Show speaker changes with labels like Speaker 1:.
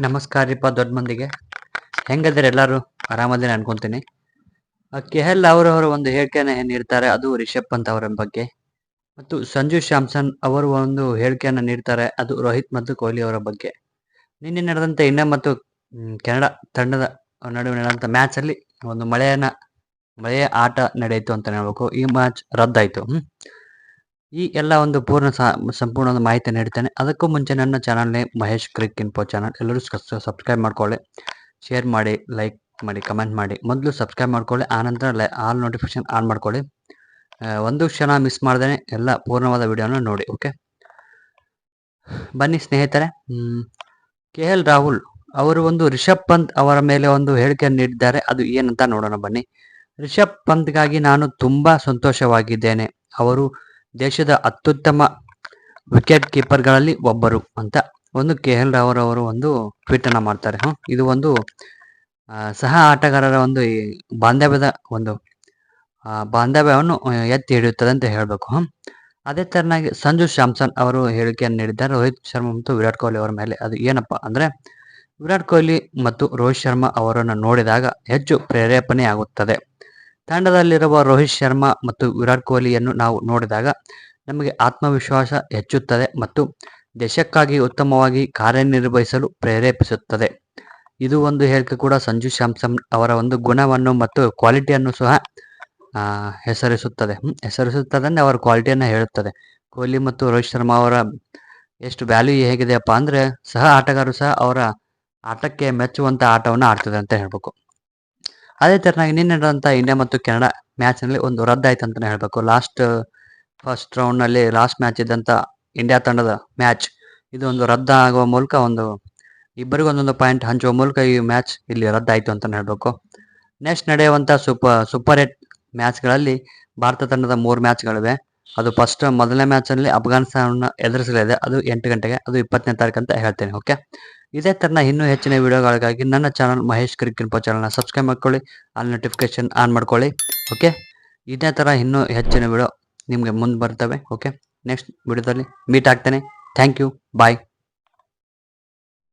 Speaker 1: ನಮಸ್ಕಾರ ರೀಪ ದೊಡ್ಡ ಮಂದಿಗೆ. ಹೆಂಗದಿರ ಎಲ್ಲರೂ? ಆರಾಮದೇನೆ ಅನ್ಕೊಂತೀನಿ. ಕೆಹೆಲ್ ಅವರವರು ಒಂದು ಹೇಳಿಕೆಯನ್ನು ನೀಡ್ತಾರೆ ಅದು ರಿಷಬ್ ಪಂತ್ ಅವರ ಬಗ್ಗೆ. ಮತ್ತು ಸಂಜು ಶ್ಯಾಮ್ಸನ್ ಅವರು ಒಂದು ಹೇಳಿಕೆಯನ್ನು ನೀಡ್ತಾರೆ, ಅದು ರೋಹಿತ್ ಮತ್ತು ಕೊಹ್ಲಿ ಅವರ ಬಗ್ಗೆ. ನಿನ್ನೆ ನಡೆದಂತೆ ಇಂಡಿಯಾ ಮತ್ತು ಕೆನಡಾ ತಂಡದ ನಡುವೆ ನಡೆದಂಥ ಮ್ಯಾಚ್ ಅಲ್ಲಿ ಒಂದು ಮಳೆಯನ್ನ ಮಳೆಯ ಆಟ ನಡೆಯಿತು ಅಂತ ಹೇಳ್ಬೇಕು. ಈ ಮ್ಯಾಚ್ ರದ್ದಾಯಿತು. ಹ್ಮ್. ಈ ಎಲ್ಲ ಒಂದು ಪೂರ್ಣ ಸಂಪೂರ್ಣ ಒಂದು ಮಾಹಿತಿ ನೀಡ್ತೇನೆ. ಅದಕ್ಕೂ ಮುಂಚೆ ನನ್ನ ಚಾನಲ್ನೇ ಮಹೇಶ್ ಕ್ರಿಕ್ ಇನ್ಫೋ ಚಾನಲ್ ಎಲ್ಲರೂ ಸಬ್ಸ್ಕ್ರೈಬ್ ಮಾಡ್ಕೊಳ್ಳಿ. ಶೇರ್ ಮಾಡಿ ಲೈಕ್ ಮಾಡಿ ಕಮೆಂಟ್ ಮಾಡಿ. ಮೊದಲು ಸಬ್ಸ್ಕ್ರೈಬ್ ಮಾಡ್ಕೊಳ್ಳಿ ಆನಂತರ ಆಲ್ ನೋಟಿಫಿಕೇಶನ್ ಆನ್ ಮಾಡ್ಕೊಳ್ಳಿ. ಒಂದು ಕ್ಷಣ ಮಿಸ್ ಮಾಡ್ದೇ ಎಲ್ಲ ಪೂರ್ಣವಾದ ವಿಡಿಯೋನ ನೋಡಿ ಓಕೆ ಬನ್ನಿ ಸ್ನೇಹಿತರೆ ಕೆ ಎಲ್ ರಾಹುಲ್ ಅವರು ಒಂದು ರಿಷಬ್ ಪಂತ್ ಅವರ ಮೇಲೆ ಒಂದು ಹೇಳಿಕೆಯನ್ನು ನೀಡಿದ್ದಾರೆ. ಅದು ಏನಂತ ನೋಡೋಣ ಬನ್ನಿ. ರಿಷಬ್ ಪಂತ್ಗಾಗಿ ನಾನು ತುಂಬಾ ಸಂತೋಷವಾಗಿದ್ದೇನೆ. ಅವರು ದೇಶದ ಅತ್ಯುತ್ತಮ ವಿಕೆಟ್ ಕೀಪರ್ಗಳಲ್ಲಿ ಒಬ್ಬರು ಅಂತ ಒಂದು ಕೆ ಎಲ್ ರಾವರ್ ಅವರು ಒಂದು ಟ್ವೀಟ್ ಅನ್ನ ಮಾಡ್ತಾರೆ. ಹ್ಞೂ ಇದು ಒಂದು ಸಹ ಆಟಗಾರರ ಒಂದು ಬಾಂಧವ್ಯದ ಒಂದು ಬಾಂಧವ್ಯವನ್ನು ಎತ್ತಿ ಹಿಡಿಯುತ್ತದೆ ಅಂತ ಹೇಳ್ಬೇಕು. ಹ್ಞೂ ಅದೇ ತರನಾಗಿ ಸಂಜು ಸ್ಯಾಮ್ಸನ್ ಅವರು ಹೇಳಿಕೆಯನ್ನು ನೀಡಿದ್ದಾರೆ. ರೋಹಿತ್ ಶರ್ಮಾ ಮತ್ತು ವಿರಾಟ್ ಕೊಹ್ಲಿ ಅವರ ಮೇಲೆ ಅದು ಏನಪ್ಪ ಅಂದ್ರೆ, ವಿರಾಟ್ ಕೊಹ್ಲಿ ಮತ್ತು ರೋಹಿತ್ ಶರ್ಮಾ ಅವರನ್ನು ನೋಡಿದಾಗ ಹೆಚ್ಚು ಪ್ರೇರೇಪಣೆ ಆಗುತ್ತದೆ ತಂಡದಲ್ಲಿರುವ ರೋಹಿತ್ ಶರ್ಮಾ ಮತ್ತು ವಿರಾಟ್ ಕೊಹ್ಲಿಯನ್ನು ನಾವು ನೋಡಿದಾಗ ನಮಗೆ ಆತ್ಮವಿಶ್ವಾಸ ಹೆಚ್ಚುತ್ತದೆ ಮತ್ತು ದೇಶಕ್ಕಾಗಿ ಉತ್ತಮವಾಗಿ ಕಾರ್ಯನಿರ್ವಹಿಸಲು ಪ್ರೇರೇಪಿಸುತ್ತದೆ. ಇದು ಒಂದು ಹೇಳಿಕೆ ಕೂಡ ಸಂಜು ಸ್ಯಾಮ್ಸನ್ ಅವರ ಒಂದು ಗುಣವನ್ನು ಮತ್ತು ಕ್ವಾಲಿಟಿಯನ್ನು ಸಹ ಹೆಸರಿಸುತ್ತದೆ. ಹೆಸರಿಸುತ್ತದೆ ಅವರ ಕ್ವಾಲಿಟಿಯನ್ನು ಹೇಳುತ್ತದೆ. ಕೊಹ್ಲಿ ಮತ್ತು ರೋಹಿತ್ ಶರ್ಮಾ ಅವರ ಎಷ್ಟು ವ್ಯಾಲ್ಯೂ ಹೇಗಿದೆಯಪ್ಪ ಅಂದರೆ ಸಹ ಆಟಗಾರರು ಸಹ ಅವರ ಆಟಕ್ಕೆ ಮೆಚ್ಚುವಂಥ ಆಟವನ್ನು ಆಡ್ತದೆ ಅಂತ ಹೇಳ್ಬೇಕು. ಅದೇ ತರನಾಗಿ ನಿನ್ನೆ ನಡೆದಂತ ಇಂಡಿಯಾ ಮತ್ತು ಕೆನಡಾ ಮ್ಯಾಚ್ನಲ್ಲಿ ಒಂದು ರದ್ದಾಯ್ತು ಅಂತಾನೆ ಹೇಳ್ಬೇಕು. ಲಾಸ್ಟ್, ಫಸ್ಟ್ ರೌಂಡ್ನಲ್ಲಿ ಲಾಸ್ಟ್ ಮ್ಯಾಚ್ ಇದ್ದಂತ ಇಂಡಿಯಾ ತಂಡದ ಮ್ಯಾಚ್. ಇದು ಒಂದು ರದ್ದ ಆಗುವ ಮೂಲಕ ಒಂದು ಇಬ್ಬರಿಗೂ ಒಂದೊಂದು ಪಾಯಿಂಟ್ ಹಂಚುವ ಮೂಲಕ ಈ ಮ್ಯಾಚ್ ಇಲ್ಲಿ ರದ್ದಾಯ್ತು ಅಂತ ಹೇಳ್ಬೇಕು. ನೆಕ್ಸ್ಟ್ ನಡೆಯುವಂತ ಸೂಪರ್ ಸೂಪರ್ ಏಟ್ ಮ್ಯಾಚ್ಗಳಲ್ಲಿ ಭಾರತ ತಂಡದ ಮೂರು ಮ್ಯಾಚ್ಗಳಿವೆ. ಅದು ಫಸ್ಟ್, ಮೊದಲನೇ ಮ್ಯಾಚ್ ಅಲ್ಲಿ ಅಫ್ಘಾನಿಸ್ತಾನ ಎದುರಿಸಲಿದೆ. ಅದು ಎಂಟು ಗಂಟೆಗೆ, ಅದು ಇಪ್ಪತ್ತನೇ ತಾರೀಕು ಅಂತ ಹೇಳ್ತೇನೆ, ಓಕೆ? ಇದೇ ತರನ ಇನ್ನೂ ಹೆಚ್ಚಿನ ವಿಡಿಯೋಗಳಿಗಾಗಿ ನನ್ನ ಚಾನಲ್ ಮಹೇಶ್ ಕ್ರಿಕ್ ಇನ್ಫೋ ಚಾನಲ್ನ ಸಬ್ಸ್ಕ್ರೈಬ್ ಮಾಡ್ಕೊಳ್ಳಿ ಅಲ್ಲಿ ನೋಟಿಫಿಕೇಶನ್ ಆನ್ ಮಾಡ್ಕೊಳ್ಳಿ ಓಕೆ ಇದೇ ಥರ ಇನ್ನೂ ಹೆಚ್ಚಿನ ವಿಡಿಯೋ ನಿಮಗೆ ಮುಂದೆ ಬರ್ತವೆ ಓಕೆ ನೆಕ್ಸ್ಟ್ ವಿಡಿಯೋದಲ್ಲಿ ಮೀಟ್ ಆಗ್ತೇನೆ. Thank you bye